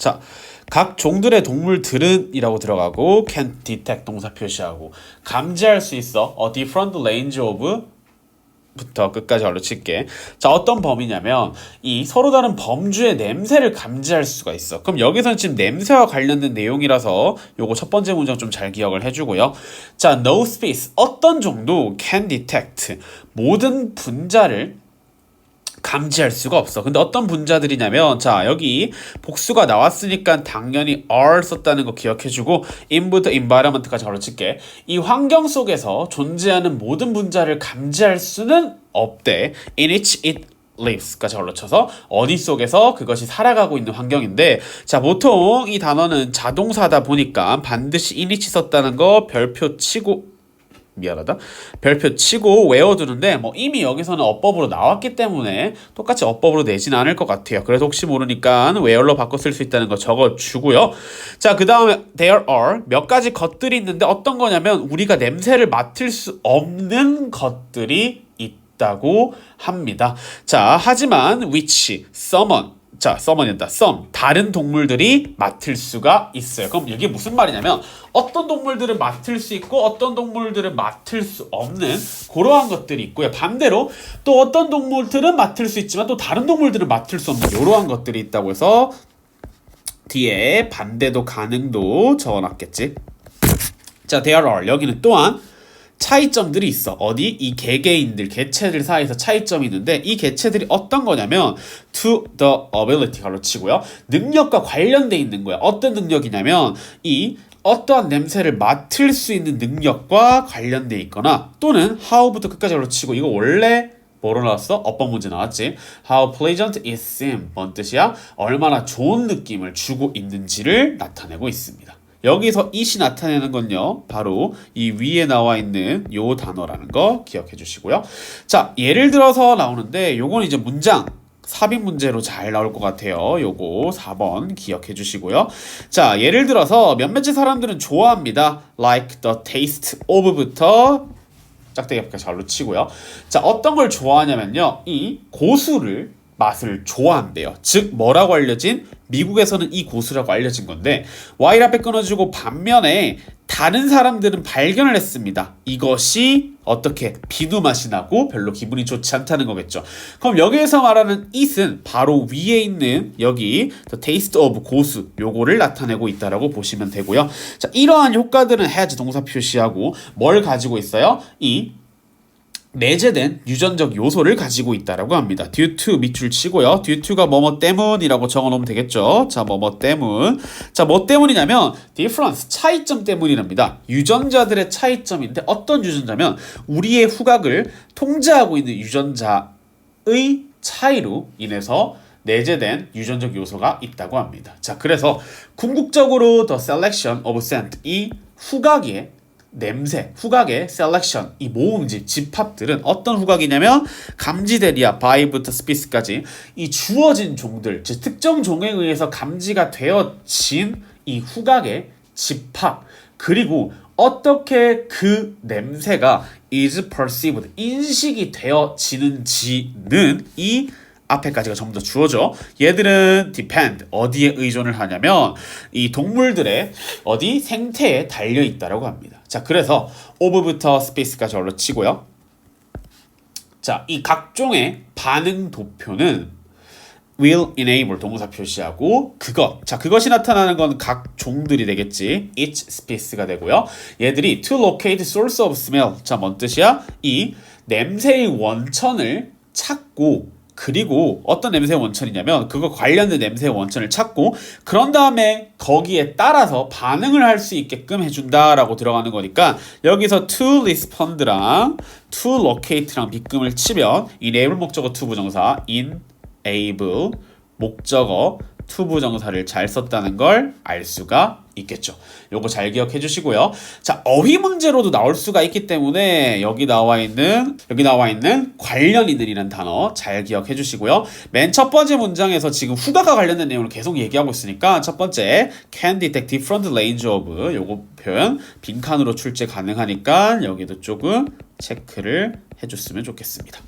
자, 각 종들의 동물들은이라고 들어가고 can detect 동사 표시하고 감지할 수 있어 a different range of 부터 끝까지 걸러칠게. 자, 어떤 범위냐면 이 서로 다른 범주의 냄새를 감지할 수가 있어. 그럼 여기서는 지금 냄새와 관련된 내용이라서 요거 첫 번째 문장 좀 잘 기억을 해주고요. 자, no space 어떤 종도 can detect 모든 분자를 감지할 수가 없어. 근데 어떤 분자들이냐면 자 여기 복수가 나왔으니까 당연히 are 썼다는 거 기억해주고 in부터 environment까지 걸어칠게. 이 환경 속에서 존재하는 모든 분자를 감지할 수는 없대. in which it lives까지 걸러쳐서 어디 속에서 그것이 살아가고 있는 환경인데 자 보통 이 단어는 자동사다 보니까 반드시 in which 썼다는 거 별표 치고 미안하다. 별표 치고 외워두는데 뭐 이미 여기서는 어법으로 나왔기 때문에 똑같이 어법으로 내진 않을 것 같아요. 그래서 혹시 모르니까 웨어로 바꿔 쓸 수 있다는 거 적어주고요. 자, 그 다음에 there are 몇 가지 것들이 있는데 어떤 거냐면 우리가 냄새를 맡을 수 없는 것들이 있다고 합니다. 자, 하지만 which, someone 자, 써머니다. some 다른 동물들이 맡을 수가 있어요. 그럼 이게 무슨 말이냐면 어떤 동물들은 맡을 수 있고 어떤 동물들은 맡을 수 없는 그러한 것들이 있고요. 반대로 또 어떤 동물들은 맡을 수 있지만 또 다른 동물들은 맡을 수 없는 이러한 것들이 있다고 해서 뒤에 반대도 가능도 적어놨겠지. 자, there are 여기는 또한 차이점들이 있어. 어디? 이 개개인들, 개체들 사이에서 차이점이 있는데 이 개체들이 어떤 거냐면 to the ability 가로 치고요. 능력과 관련돼 있는 거야. 어떤 능력이냐면 이 어떠한 냄새를 맡을 수 있는 능력과 관련돼 있거나 또는 how부터 끝까지 가로 치고 이거 원래 뭐로 나왔어? 어법 문제 나왔지. How pleasant it seems. 뭔 뜻이야? 얼마나 좋은 느낌을 주고 있는지를 나타내고 있습니다. 여기서 it이 나타내는 건요. 바로 이 위에 나와 있는 요 단어라는 거 기억해 주시고요. 자, 예를 들어서 나오는데 요건 이제 문장 삽입 문제로 잘 나올 것 같아요. 요거 4번 기억해 주시고요. 자, 예를 들어서 몇몇의 사람들은 좋아합니다. like the taste of부터 짝대기 앞까지 잘로 치고요. 자, 어떤 걸 좋아하냐면요. 이 고수를 맛을 좋아한대요. 즉 뭐라고 알려진 미국에서는 이 고수라고 알려진 건데 와일 앞에 끊어주고 반면에 다른 사람들은 발견을 했습니다. 이것이 어떻게 비누 맛이 나고 별로 기분이 좋지 않다는 거겠죠. 그럼 여기에서 말하는 it은 바로 위에 있는 여기 the taste of 고수 요거를 나타내고 있다라고 보시면 되고요. 자, 이러한 효과들은 has 동사 표시하고 뭘 가지고 있어요? 이 내재된 유전적 요소를 가지고 있다라고 합니다. due to 밑줄 치고요. due to가 뭐뭐 때문이라고 적어놓으면 되겠죠. 자, 뭐뭐 때문. 자, 뭐 때문이냐면 difference 차이점 때문이랍니다. 유전자들의 차이점인데 어떤 유전자면 우리의 후각을 통제하고 있는 유전자의 차이로 인해서 내재된 유전적 요소가 있다고 합니다. 자, 그래서 궁극적으로 the selection of scent 이 후각의 냄새, 후각의 셀렉션, 이 모음집, 집합들은 어떤 후각이냐면 감지되리야, 바이부터 스피스까지 이 주어진 종들, 즉 특정 종에 의해서 감지가 되어진 이 후각의 집합, 그리고 어떻게 그 냄새가 is perceived, 인식이 되어지는지는 이 앞에까지가 전부 다 주어져. 얘들은 depend 어디에 의존을 하냐면 이 동물들의 어디 생태에 달려 있다라고 합니다. 자, 그래서 of부터 space까지 올려치고요. 자, 이 각종의 반응 도표는 will enable 동사 표시하고 그것. 자, 그것이 나타나는 건 각 종들이 되겠지. each species,가 되고요. 얘들이 to locate source of smell. 자, 뭔 뜻이야? 이 냄새의 원천을 찾고 그리고 어떤 냄새의 원천이냐면 그거 관련된 냄새의 원천을 찾고 그런 다음에 거기에 따라서 반응을 할 수 있게끔 해준다라고 들어가는 거니까 여기서 to respond랑 to locate랑 빗금을 치면 enable 목적어 to 부정사 enable 목적어 to 부정사를 잘 썼다는 걸 알 수가 있겠죠. 요거 잘 기억해 주시고요. 자, 어휘 문제로도 나올 수가 있기 때문에 여기 나와 있는 여기 나와 있는 관련 있는이라는 단어 잘 기억해 주시고요. 맨 첫 번째 문장에서 지금 후가가 관련된 내용을 계속 얘기하고 있으니까 첫 번째 can detect different range of 요거 표현 빈칸으로 출제 가능하니까 여기도 조금 체크를 해 줬으면 좋겠습니다.